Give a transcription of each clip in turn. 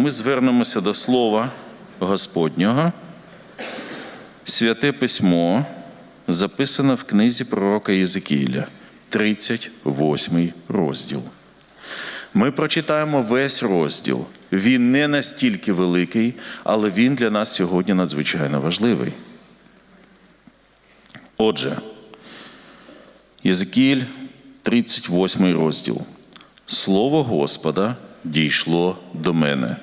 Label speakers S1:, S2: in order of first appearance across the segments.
S1: ми звернемося до Слова Господнього. Святе письмо записане в книзі пророка Єзекіля, 38 розділ. Ми прочитаємо весь розділ. Він не настільки великий, але він для нас сьогодні надзвичайно важливий. Отже, Єзекіль, 38 розділ. Слово Господа дійшло до мене.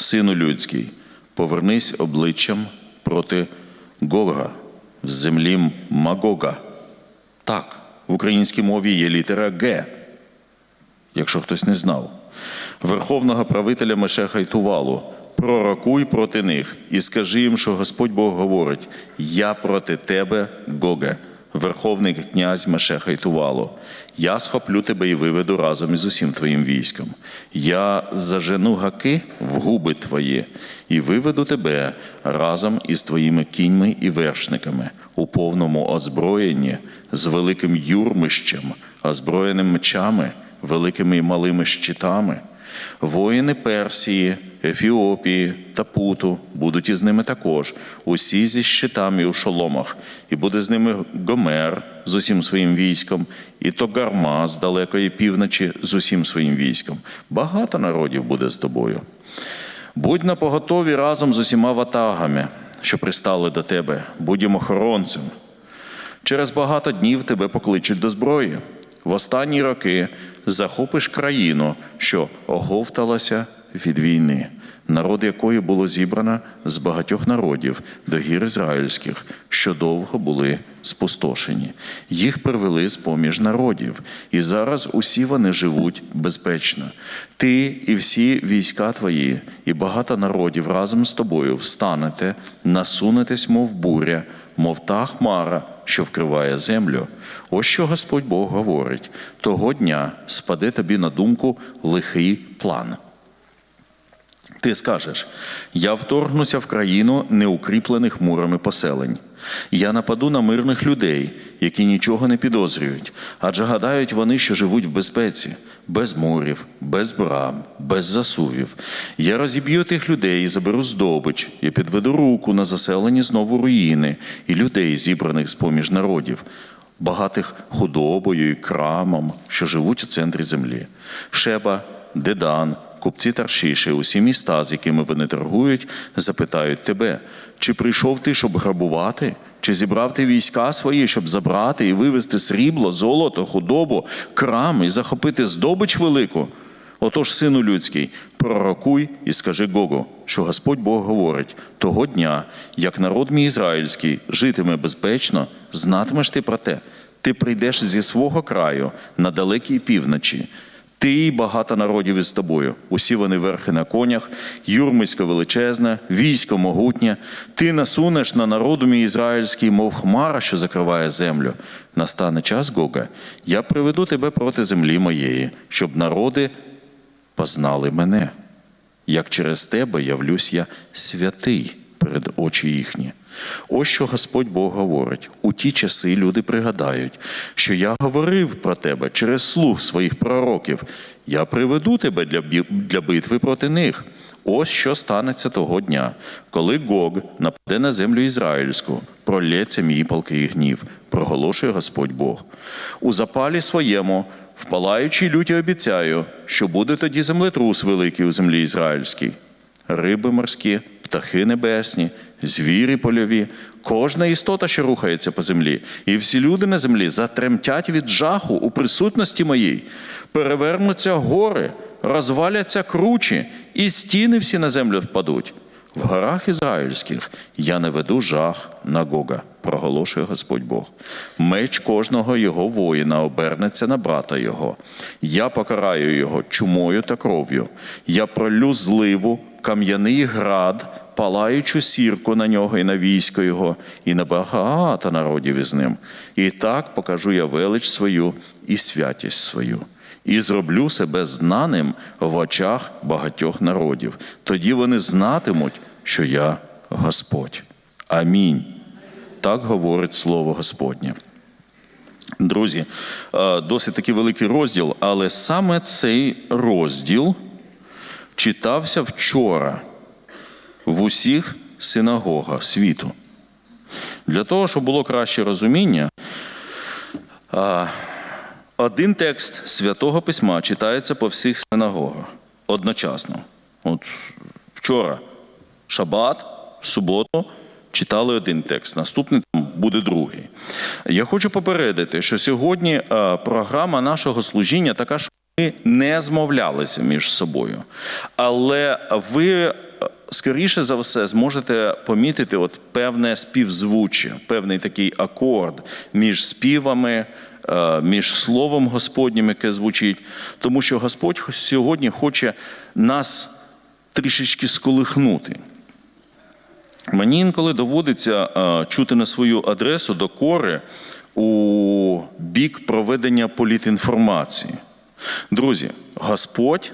S1: Сину людський, повернись обличчям проти Гога в землі Магога. Так, в українській мові є літера Г, якщо хтось не знав. Верховного правителя Мешеха Тувалу. Пророкуй проти них і скажи їм, що Господь Бог говорить: Я проти тебе, Гоге, верховний князь Мешеха й Тувалу. Я схоплю тебе і виведу разом із усім твоїм військом. Я зажену гаки в губи твої і виведу тебе разом із твоїми кіньми і вершниками у повному озброєнні з великим юрмищем, озброєним мечами, великими і малими щитами. Воїни Персії, Ефіопії та Путу будуть із ними також, усі зі щитами у шоломах, і буде з ними Гомер з усім своїм військом, і Тогарма з далекої півночі з усім своїм військом. Багато народів буде з тобою. Будь на поготові разом з усіма ватагами, що пристали до тебе, будь охоронцем. Через багато днів тебе покличуть до зброї. В останні роки захопиш країну, що оговталася від війни, народ якої було зібрано з багатьох народів до гір ізраїльських, що довго були спустошені. Їх привели з поміж народів, і зараз усі вони живуть безпечно. Ти і всі війська твої, і багато народів разом з тобою встанете, насунетесь, мов буря, мов та хмара, що вкриває землю. Ось що Господь Бог говорить: того дня спаде тобі на думку лихий план. Ти скажеш: я вторгнуся в країну неукріплених мурами поселень. Я нападу на мирних людей, які нічого не підозрюють, адже гадають вони, що живуть в безпеці, без мурів, без брам, без засувів. Я розіб'ю тих людей і заберу здобич, і підведу руку на заселені знову руїни і людей, зібраних з поміж народів, багатих худобою і крамом, що живуть у центрі землі. Шеба, Дедан, купці Таршіші, усі міста, з якими вони торгують, запитають тебе, чи прийшов ти, щоб грабувати? Чи зібрав ти війська свої, щоб забрати і вивезти срібло, золото, худобу, крам і захопити здобич велику? Отож, сину людський, пророкуй і скажи Гогу, що Господь Бог говорить: того дня, як народ мій ізраїльський житиме безпечно, знатимеш ти про те. Ти прийдеш зі свого краю на далекій півночі. Ти і багато народів із тобою. Усі вони верхи на конях, юрмисько величезне, військо могутнє. Ти насунеш на народу мій ізраїльський, мов хмара, що закриває землю. Настане час, Гога, я приведу тебе проти землі моєї, щоб народи познали мене. Як через тебе явлюсь я святий перед очі їхні. Ось що Господь Бог говорить: у ті часи люди пригадають, що я говорив про тебе через слух своїх пророків. Я приведу тебе для, для битви проти них. Ось що станеться того дня, коли Гог нападе на землю ізраїльську, пролється мій палкий гнів, проголошує Господь Бог. У запалі своєму, в палаючій люті обіцяю, що буде тоді землетрус великий у землі ізраїльській риби морські, птахи небесні, звірі польові, кожна істота, що рухається по землі, і всі люди на землі затремтять від жаху у присутності моїй, перевернуться гори, розваляться кручі, і стіни всі на землю впадуть. В горах ізраїльських я не веду жах на Гога, проголошує Господь Бог. Меч кожного його воїна обернеться на брата його. Я покараю його чумою та кров'ю. Я пролю зливу, кам'яний град, палаючу сірку на нього і на військо його, і на багато народів із ним. І так покажу я велич свою і святість свою і зроблю себе знаним в очах багатьох народів. Тоді вони знатимуть, що я Господь. Амінь. Так говорить Слово Господнє. Друзі, е, досить такий великий розділ, але саме цей розділ читався вчора в усіх синагогах світу. Для того, щоб було краще розуміння, а, один текст святого письма читається по всіх синагогах одночасно. От вчора шабат, суботу читали один текст, наступний там буде другий. Я хочу попередити, що сьогодні е, програма нашого служіння така, що ми не змовлялися між собою. Але ви е, скоріше за все зможете помітити от певне співзвуччя, певний такий акорд між співами, між словом Господнім, яке звучить, тому що Господь сьогодні хоче нас трішечки сколихнути. Мені інколи доводиться е, чути на свою адресу докори у бік проведення політінформації. Друзі, Господь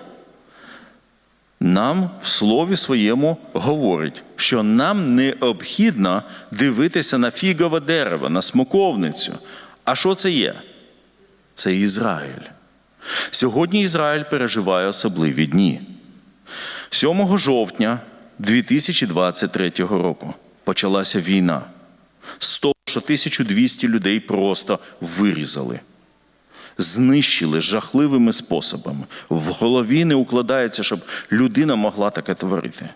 S1: нам в слові своєму говорить, що нам необхідно дивитися на фігове дерево, на смоковницю. А що це є? Це Ізраїль. Сьогодні Ізраїль переживає особливі дні. 7 жовтня 2023 року почалася війна. З того, що 1200 людей просто вирізали, знищили жахливими способами. В голові не укладається, щоб людина могла таке творити.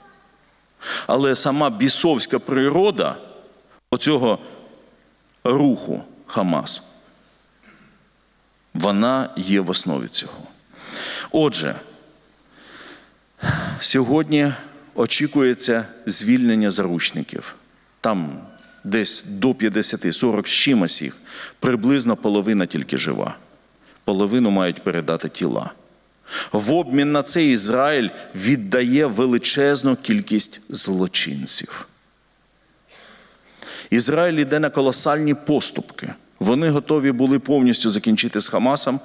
S1: Але сама бісовська природа оцього руху Хамас, вона є в основі цього. Отже, Сьогодні очікується звільнення заручників. Там десь до 50-40 з чимось їх, приблизно половина тільки жива. Половину мають передати тіла. В обмін на це Ізраїль віддає величезну кількість злочинців. Ізраїль йде на колосальні поступки. Вони готові були повністю закінчити з Хамасом,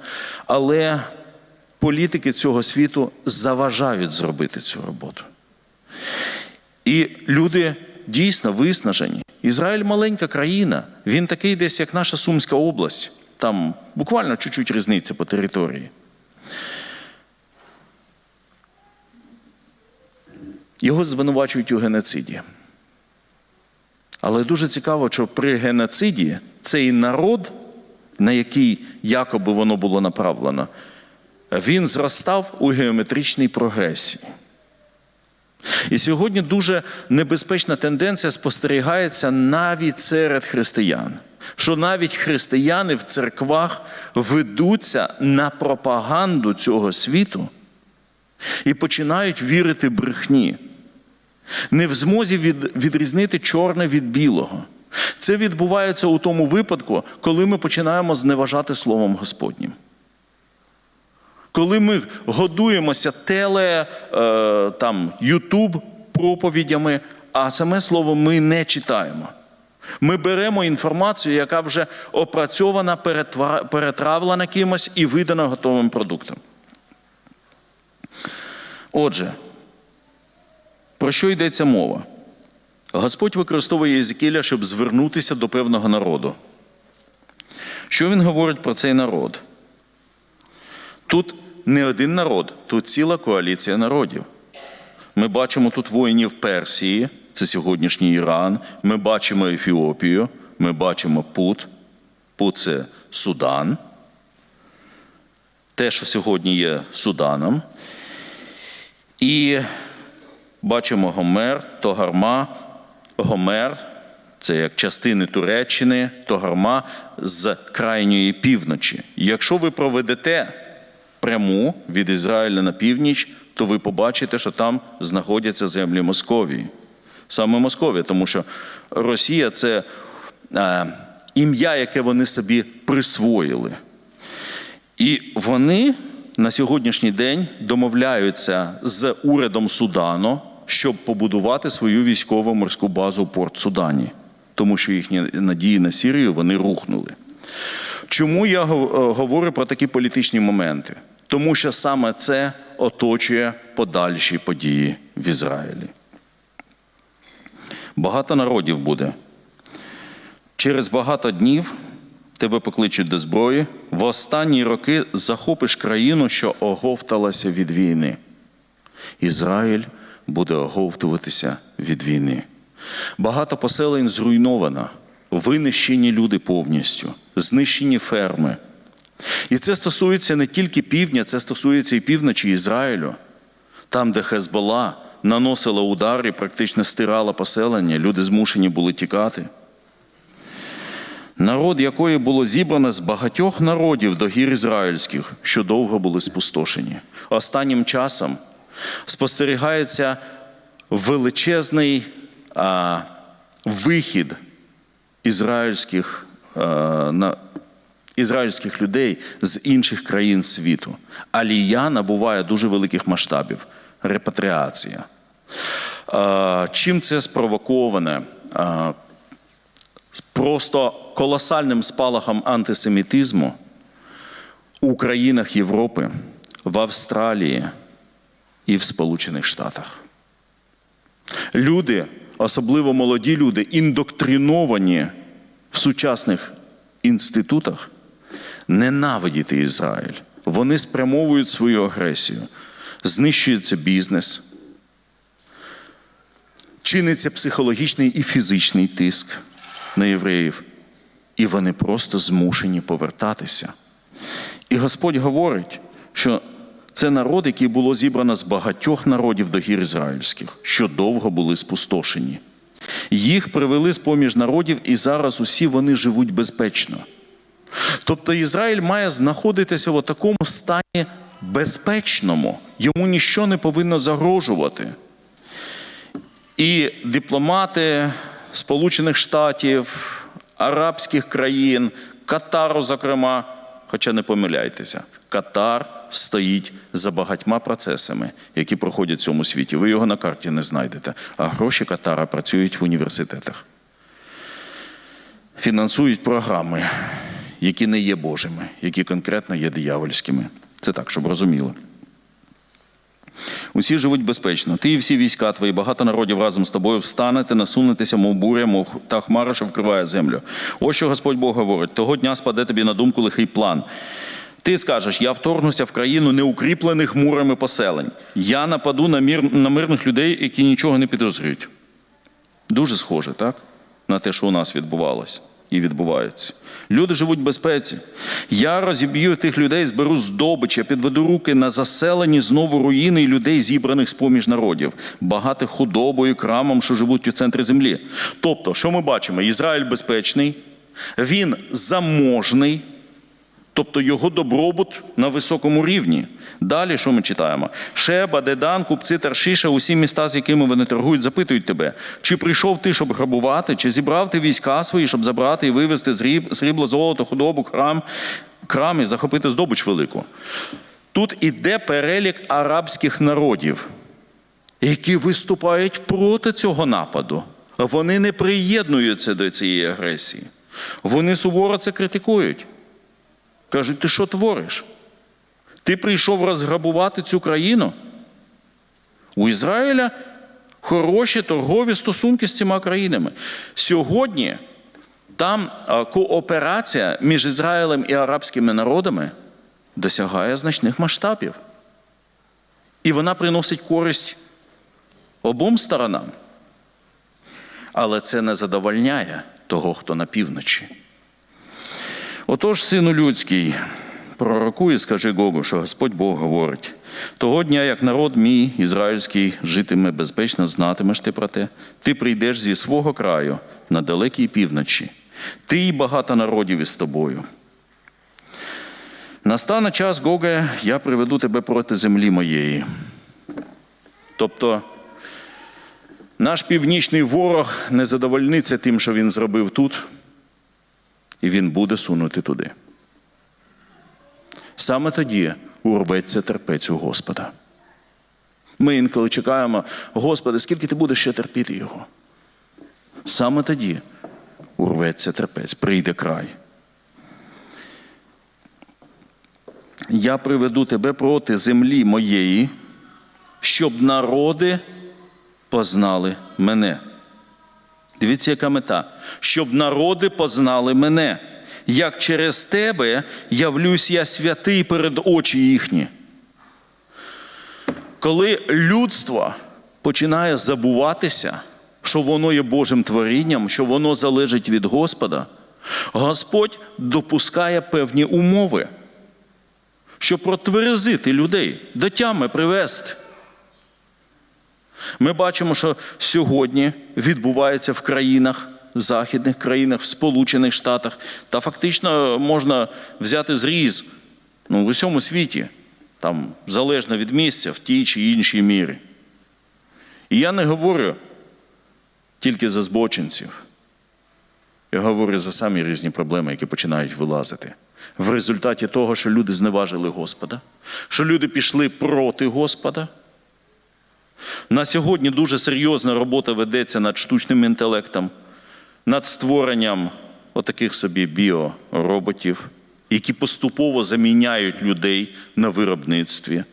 S1: але політики цього світу заважають зробити цю роботу. І люди дійсно виснажені. Ізраїль маленька країна, він такий десь, як наша Сумська область. Там буквально чуть-чуть різниця по території. Його звинувачують у геноциді. Але дуже цікаво, що при геноциді цей народ, на який якоби воно було направлено, він зростав у геометричній прогресії. І сьогодні дуже небезпечна тенденція спостерігається навіть серед християн, що навіть християни в церквах ведуться на пропаганду цього світу і починають вірити брехні, не в змозі від, відрізнити чорне від білого. Це відбувається у тому випадку, коли ми починаємо зневажати Словом Господнім. Коли ми годуємося теле, е, там, Ютуб проповідями, а саме слово ми не читаємо. Ми беремо інформацію, яка вже опрацьована, перетравлена кимось і видана готовим продуктом. Отже, про що йдеться мова? Господь використовує Єзекіля, щоб звернутися до певного народу. Що він говорить про цей народ? Тут не один народ, тут ціла коаліція народів. Ми бачимо тут воїнів Персії, це сьогоднішній Іран. Ми бачимо Ефіопію, ми бачимо Пут. Пут це Судан. Те, що сьогодні є Суданом. І бачимо Гомер, Тогарма, Гомер. Це як частини Туреччини, Тогарма з крайньої півночі. Якщо ви проведете пряму від Ізраїля на північ, то ви побачите, що там знаходяться землі Московії. Саме Московія, тому що Росія це е, ім'я, яке вони собі присвоїли. І вони на сьогоднішній день домовляються з урядом Судану, щоб побудувати свою військово морську базу в Порт Судані, тому що їхні надії на Сірію вони рухнули. Чому я говорю про такі політичні моменти? Тому що саме це оточує подальші події в Ізраїлі. Багато народів буде. Через багато днів тебе покличуть до зброї. В останні роки захопиш країну, що оговталася від війни. Ізраїль буде оговтуватися від війни. Багато поселень зруйновано, винищені люди повністю, знищені ферми. І це стосується не тільки півдня, це стосується і півночі Ізраїлю, там, де Хезбола наносила удари, практично стирала поселення, люди змушені були тікати. Народ, якої було зібрано з багатьох народів до гір ізраїльських, що довго були спустошені. Останнім часом спостерігається величезний а, вихід ізраїльських, а, на, ізраїльських людей з інших країн світу. Алія набуває дуже великих масштабів репатріація. А, чим це спровоковане? А, просто колосальним спалахом антисемітизму у країнах Європи, в Австралії і в Сполучених Штатах. Люди, особливо молоді люди, індоктриновані в сучасних інститутах, ненавидіти Ізраїль. Вони спрямовують свою агресію, знищується бізнес, чиниться психологічний і фізичний тиск на євреїв, і вони просто змушені повертатися. І Господь говорить, що це народ, який було зібрано з багатьох народів до гір ізраїльських, що довго були спустошені. Їх привели з поміж народів, і зараз усі вони живуть безпечно. Тобто Ізраїль має знаходитися в такому стані безпечному, йому ніщо не повинно загрожувати. І дипломати Сполучених Штатів, арабських країн, Катару, зокрема, хоча не помиляйтеся, Катар стоїть за багатьма процесами, які проходять в цьому світі. Ви його на карті не знайдете. А гроші Катара працюють в університетах. Фінансують програми, які не є Божими, які конкретно є диявольськими. Це так, щоб розуміли. Усі живуть безпечно. Ти і всі війська твої, багато народів разом з тобою встанете, насунетеся, мов буря, мов та хмара, що вкриває землю. Ось що Господь Бог говорить: того дня спаде тобі на думку лихий план. Ти скажеш: я вторгнуся в країну неукріплених мурами поселень. Я нападу на, мір, на мирних людей, які нічого не підозрюють. Дуже схоже, так? На те, що у нас відбувалось і відбувається. Люди живуть в безпеці. Я розіб'ю тих людей, зберу здобич, я підведу руки на заселені знову руїни і людей, зібраних з поміж народів, багатих худобою, крамом, що живуть у центрі землі. Тобто, що ми бачимо? Ізраїль безпечний, він заможний. Тобто його добробут на високому рівні. Далі, що ми читаємо? Шеба, Дедан, купці Таршиша, усі міста, з якими вони торгують, запитують тебе, чи прийшов ти, щоб грабувати, чи зібрав ти війська свої, щоб забрати і вивезти срібло, золото, худобу, храм, крам і захопити здобич велику. Тут іде перелік арабських народів, які виступають проти цього нападу. Вони не приєднуються до цієї агресії. Вони суворо це критикують. Кажуть, ти що твориш? Ти прийшов розграбувати цю країну? У Ізраїля хороші торгові стосунки з цими країнами. Сьогодні там кооперація між Ізраїлем і арабськими народами досягає значних масштабів. І вона приносить користь обом сторонам. Але це не задовольняє того, хто на півночі. Отож, сину людський, пророкуй і скажи Гогу, що Господь Бог говорить: того дня, як народ мій ізраїльський житиме безпечно, знатимеш ти про те, ти прийдеш зі свого краю на далекій півночі, ти і багато народів із тобою. Настане час, Гоге, я приведу тебе проти землі моєї. Тобто наш північний ворог не задовольниться тим, що він зробив тут і він буде сунути туди. Саме тоді урветься терпець у Господа. Ми інколи чекаємо, Господи, скільки ти будеш ще терпіти його? Саме тоді урветься терпець, прийде край. Я приведу тебе проти землі моєї, щоб народи познали мене. Дивіться, яка мета, щоб народи познали мене, як через тебе явлюсь я святий перед очі їхні. Коли людство починає забуватися, що воно є Божим творінням, що воно залежить від Господа, Господь допускає певні умови, щоб протверезити людей, до тями привести. Ми бачимо, що сьогодні відбувається в країнах, західних країнах, в Сполучених Штатах, та фактично можна взяти зріз ну, в усьому світі, там залежно від місця, в тій чи іншій мірі. І я не говорю тільки за збочинців. Я говорю за самі різні проблеми, які починають вилазити. В результаті того, що люди зневажили Господа, що люди пішли проти Господа. На сьогодні дуже серйозна робота ведеться над штучним інтелектом, над створенням отаких собі біороботів, які поступово заміняють людей на виробництві.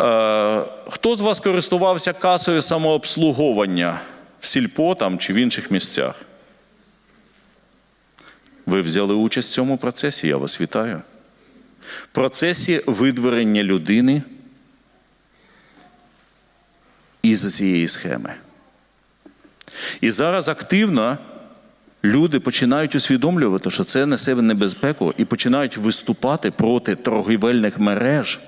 S1: Е, Хто з вас користувався касою самообслуговування в сільпо там, чи в інших місцях? Ви взяли участь в цьому процесі, я вас вітаю. Процесі видворення людини із цієї схеми. І зараз активно люди починають усвідомлювати, що це несе небезпеку, і починають виступати проти торгівельних мереж.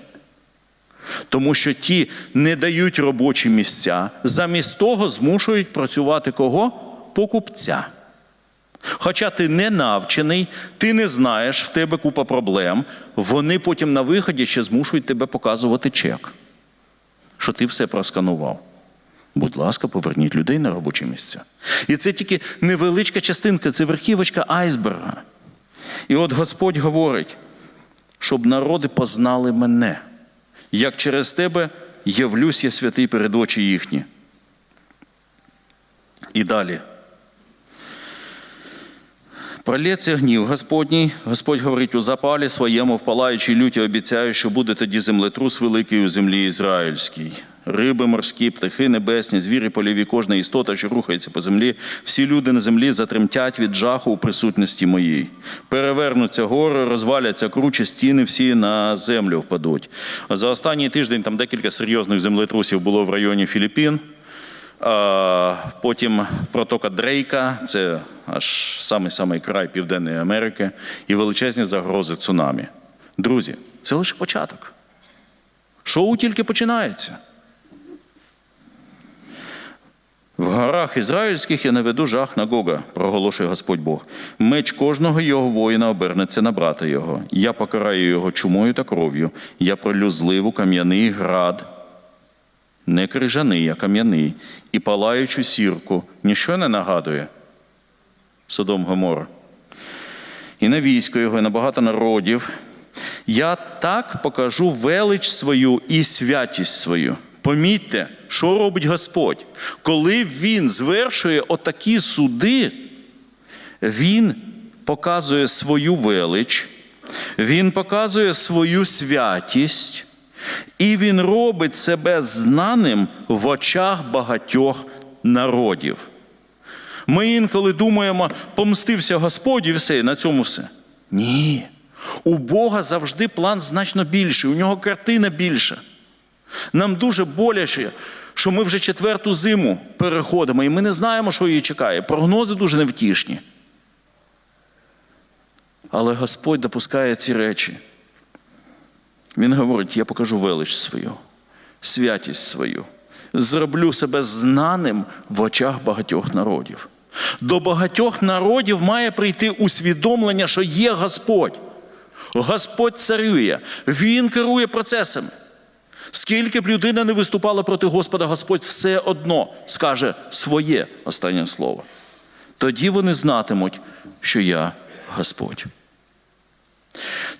S1: Тому що ті не дають робочі місця, замість того змушують працювати кого? Покупця. Хоча ти не навчений, ти не знаєш, в тебе купа проблем, вони потім на виході ще змушують тебе показувати чек, що ти все просканував. Будь ласка, поверніть людей на робочі місця. І це тільки невеличка частинка, це верхівочка айсберга. І от Господь говорить, щоб народи познали мене, як через тебе явлюсь я святий перед очі їхні. І далі. Пролється гнів Господній. Господь говорить у запалі своєму, в палаючій люті обіцяю, що буде тоді землетрус великий у землі Ізраїльській. Риби морські, птахи небесні, звірі поліві, кожна істота, що рухається по землі, всі люди на землі затремтять від жаху у присутності моїй. Перевернуться гори, розваляться кручі, стіни всі на землю впадуть. За останній тиждень там декілька серйозних землетрусів було в районі Філіппін. Потім протока Дрейка, це аж самий-самий край Південної Америки, і величезні загрози цунамі. Друзі, це лише початок. Шоу тільки починається. В горах ізраїльських я наведу жах на Гога, проголошує Господь Бог. Меч кожного його воїна обернеться на брата його. Я покараю його чумою та кров'ю. Я пролю зливу кам'яний град, не крижаний, а кам'яний, і палаючу сірку. Ніщо не нагадує Содом Гомора. І на військо його, і на багато народів. Я так покажу велич свою і святість свою. Помітьте, що робить Господь. Коли Він звершує отакі суди, Він показує свою велич, Він показує свою святість, і Він робить себе знаним в очах багатьох народів. Ми інколи думаємо, помстився Господь і все, і на цьому все. Ні. У Бога завжди план значно більший, у нього картина більша. Нам дуже боляче, що ми вже четверту зиму переходимо, і ми не знаємо, що її чекає. Прогнози дуже невтішні. Але Господь допускає ці речі. Він говорить: я покажу велич свою, святість свою, зроблю себе знаним в очах багатьох народів. До багатьох народів має прийти усвідомлення, що є Господь. Господь царює, Він керує процесами. Скільки б людина не виступала проти Господа, Господь все одно скаже своє останнє слово. Тоді вони знатимуть, що я Господь.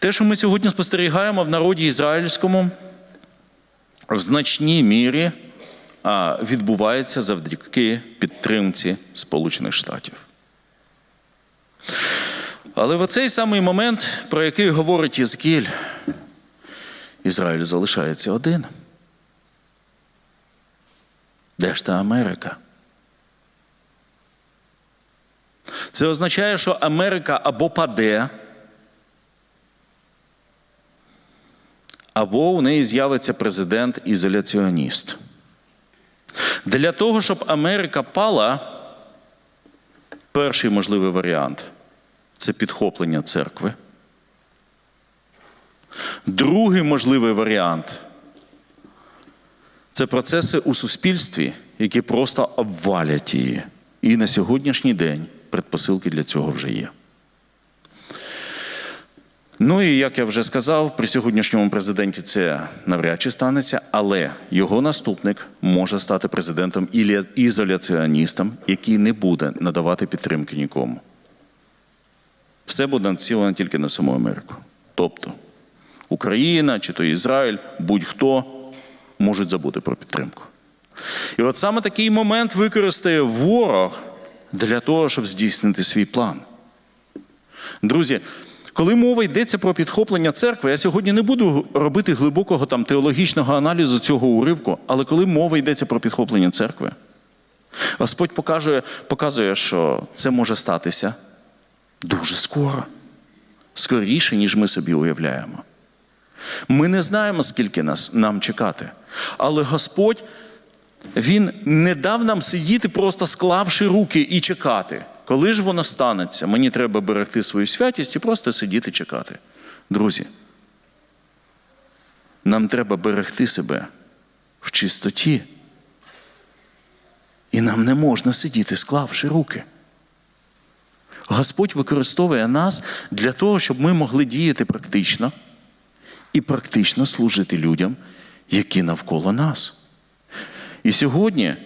S1: Те, що ми сьогодні спостерігаємо в народі ізраїльському, в значній мірі відбувається завдяки підтримці Сполучених Штатів. Але в оцей самий момент, про який говорить Єзкіль, Ізраїль залишається один. Де ж та Америка? Це означає, що Америка або паде, або у неї з'явиться президент-ізоляціоніст. Для того, щоб Америка пала, перший можливий варіант це підхоплення церкви. Другий можливий варіант це процеси у суспільстві, які просто обвалять її. І на сьогоднішній день предпосилки для цього вже є. Ну і як я вже сказав, при сьогоднішньому президенті це навряд чи станеться, але його наступник може стати президентом ізоляціоністом, який не буде надавати підтримки нікому. Все буде націлено тільки на саму Америку. Тобто Україна чи то Ізраїль, будь-хто можуть забути про підтримку. І от саме такий момент використає ворог для того, щоб здійснити свій план. Друзі, коли мова йдеться про підхоплення церкви, я сьогодні не буду робити глибокого там теологічного аналізу цього уривку, але коли мова йдеться про підхоплення церкви, Господь показує, показує, що це може статися дуже скоро, скоріше, ніж ми собі уявляємо. Ми не знаємо, скільки нас, нам чекати, але Господь він не дав нам сидіти, просто склавши руки і чекати. Коли ж воно станеться, мені треба берегти свою святість і просто сидіти чекати. Друзі, нам треба берегти себе в чистоті. І нам не можна сидіти, склавши руки. Господь використовує нас для того, щоб ми могли діяти практично і практично служити людям, які навколо нас. І сьогодні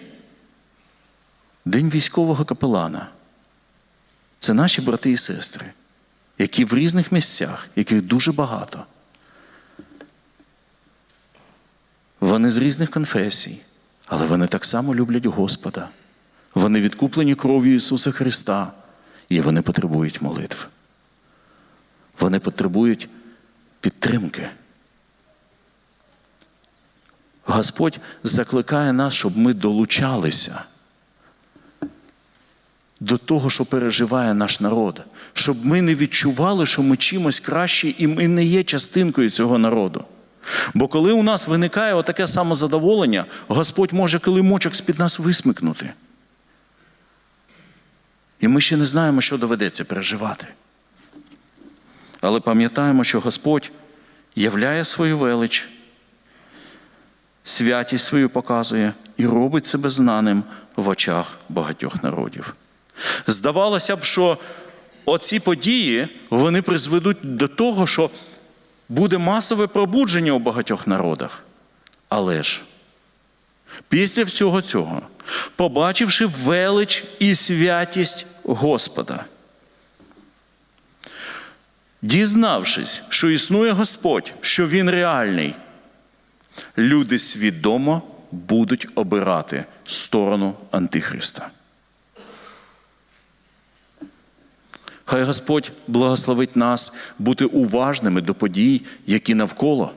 S1: День військового капелана. Це наші брати і сестри, які в різних місцях, яких дуже багато. Вони з різних конфесій, але вони так само люблять Господа. Вони відкуплені кров'ю Ісуса Христа, і вони потребують молитв. Вони потребують підтримки. Господь закликає нас, щоб ми долучалися до того, що переживає наш народ, щоб ми не відчували, що ми чимось кращі, і ми не є частинкою цього народу. Бо коли у нас виникає отаке самозадоволення, Господь може килимочок з-під нас висмикнути. І ми ще не знаємо, що доведеться переживати. Але пам'ятаємо, що Господь являє свою велич, святість свою показує і робить себе знаним в очах багатьох народів. Здавалося б, що оці події вони призведуть до того, що буде масове пробудження у багатьох народах. Але ж після всього цього, побачивши велич і святість Господа, дізнавшись, що існує Господь, що Він реальний, люди свідомо будуть обирати сторону Антихриста. Хай Господь благословить нас бути уважними до подій, які навколо.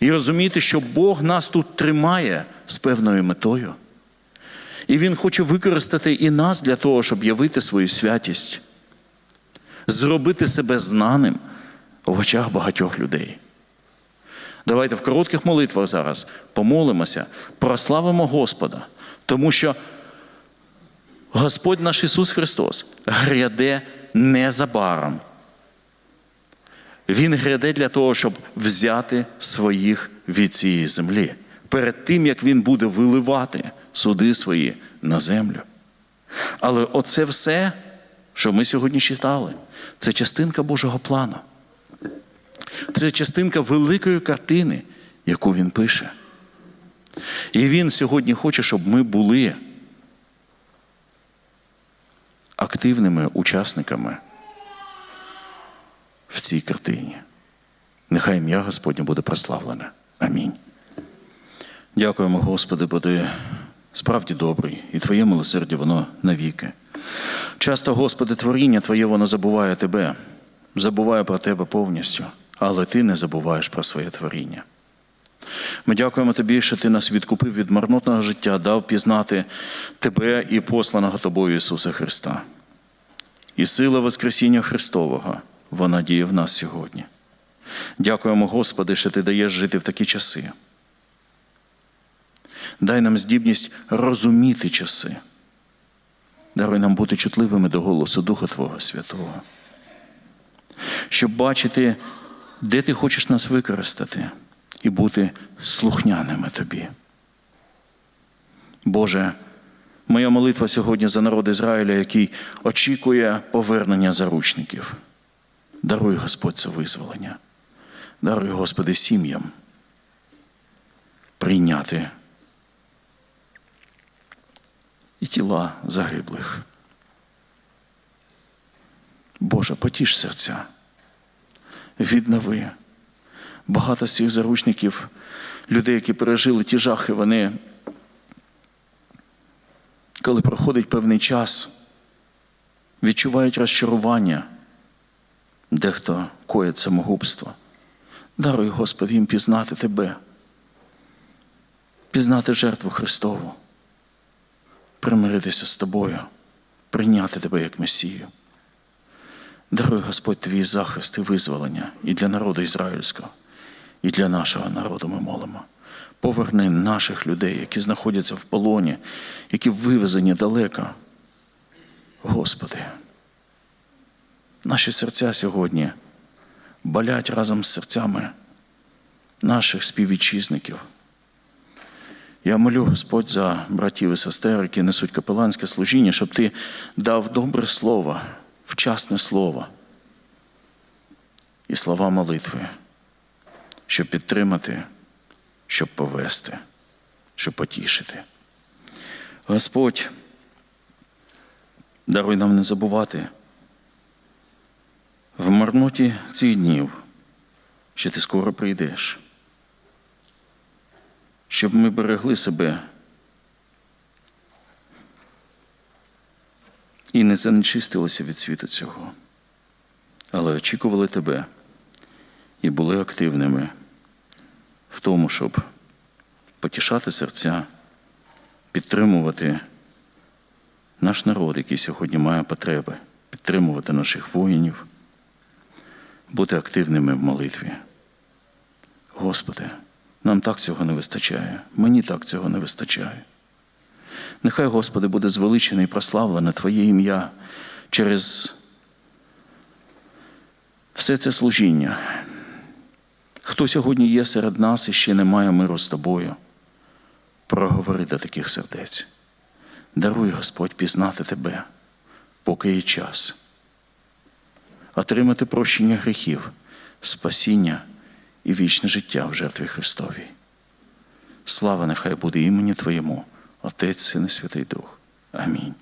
S1: І розуміти, що Бог нас тут тримає з певною метою. І Він хоче використати і нас для того, щоб явити свою святість, зробити себе знаним в очах багатьох людей. Давайте в коротких молитвах зараз помолимося, прославимо Господа, тому що Господь наш Ісус Христос гряде незабаром. Він гряде для того, щоб взяти своїх від цієї землі, перед тим, як Він буде виливати суди свої на землю. Але оце все, що ми сьогодні читали, це частинка Божого плану. Це частинка великої картини, яку він пише. І він сьогодні хоче, щоб ми були активними учасниками в цій картині. Нехай ім'я Господнє буде прославлене. Амінь. Дякуємо, Господи, бо ти справді добрий, і Твоє милосердя воно навіки. Часто, Господи, творіння Твоє воно забуває Тебе, забуває про Тебе повністю, але Ти не забуваєш про своє творіння. Ми дякуємо Тобі, що Ти нас відкупив від марнотного життя, дав пізнати Тебе і посланого Тобою Ісуса Христа. І сила Воскресіння Христового, вона діє в нас сьогодні. Дякуємо, Господи, що Ти даєш жити в такі часи. Дай нам здібність розуміти часи. Даруй нам бути чутливими до голосу Духа Твого Святого, щоб бачити, де ти хочеш нас використати, і бути слухняними Тобі. Боже, моя молитва сьогодні за народ Ізраїля, який очікує повернення заручників. Даруй, Господь, це визволення. Даруй, Господи, сім'ям прийняти і тіла загиблих. Боже, потіш серця, віднови. Багато з цих заручників, людей, які пережили ті жахи, вони, коли проходить певний час, відчувають розчарування, дехто коїть самогубство. Даруй, Господи, їм пізнати Тебе, пізнати жертву Христову, примиритися з Тобою, прийняти Тебе як Месію. Даруй, Господь, Твій захист і визволення і для народу ізраїльського, і для нашого народу ми молимо. Поверни наших людей, які знаходяться в полоні, які вивезені далеко. Господи, наші серця сьогодні болять разом з серцями наших співвітчизників. Я молю, Господь, за братів і сестер, які несуть капеланське служіння, щоб Ти дав добре слово, вчасне слово і слова молитви, щоб підтримати, щоб повести, щоб потішити. Господь, даруй нам не забувати в марноті цих днів, що ти скоро прийдеш, щоб ми берегли себе і не занечистилися від світу цього, але очікували тебе і були активними в тому, щоб потішати серця, підтримувати наш народ, який сьогодні має потреби, підтримувати наших воїнів, бути активними в молитві. Господи, нам так цього не вистачає, мені так цього не вистачає. Нехай, Господи, буде звеличене і прославлене Твоє ім'я через все це служіння. Хто сьогодні є серед нас і ще не має миру з тобою, проговори до таких сердець. Даруй, Господь, пізнати Тебе, поки є час, отримати прощення гріхів, спасіння і вічне життя в жертві Христовій. Слава нехай буде імені Твоєму, Отець, Син і Святий Дух. Амінь.